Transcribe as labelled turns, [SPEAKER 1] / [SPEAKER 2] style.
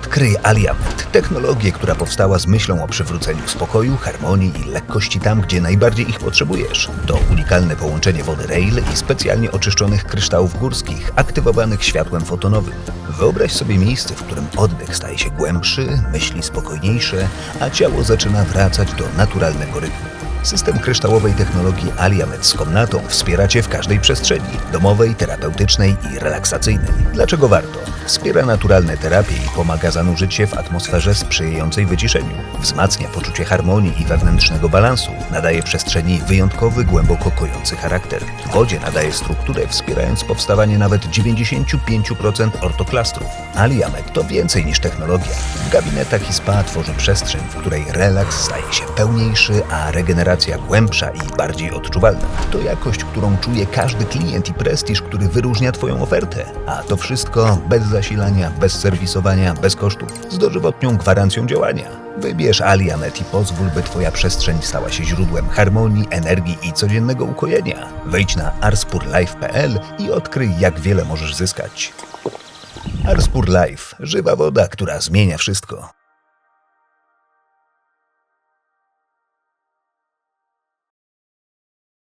[SPEAKER 1] Odkryj Aliamet, technologię, która powstała z myślą o przywróceniu spokoju, harmonii i lekkości tam, gdzie najbardziej ich potrzebujesz. To unikalne połączenie wody rail i specjalnie oczyszczonych kryształów górskich, aktywowanych światłem fotonowym. Wyobraź sobie miejsce, w którym oddech staje się głębszy, myśli spokojniejsze, a ciało zaczyna wracać do naturalnego rytmu. System kryształowej technologii Aliamet z komnatą wspiera Cię w każdej przestrzeni domowej, terapeutycznej i relaksacyjnej. Dlaczego warto? Wspiera naturalne terapie i pomaga zanurzyć się w atmosferze sprzyjającej wyciszeniu. Wzmacnia poczucie harmonii i wewnętrznego balansu. Nadaje przestrzeni wyjątkowy, głęboko kojący charakter. Wodzie nadaje strukturę, wspierając powstawanie nawet 95% ortoklastrów. Aliamet to więcej niż technologia. W gabinetach i spa tworzy przestrzeń, w której relaks staje się pełniejszy, a regeneracja głębsza i bardziej odczuwalna. To jakość, którą czuje każdy klient i prestiż, który wyróżnia Twoją ofertę. A to wszystko bez zasilania, bez serwisowania, bez kosztów, z dożywotnią gwarancją działania. Wybierz Alianet i pozwól, by Twoja przestrzeń stała się źródłem harmonii, energii i codziennego ukojenia. Wejdź na arspurlife.pl i odkryj, jak wiele możesz zyskać. Arspur Life. Żywa woda, która zmienia wszystko.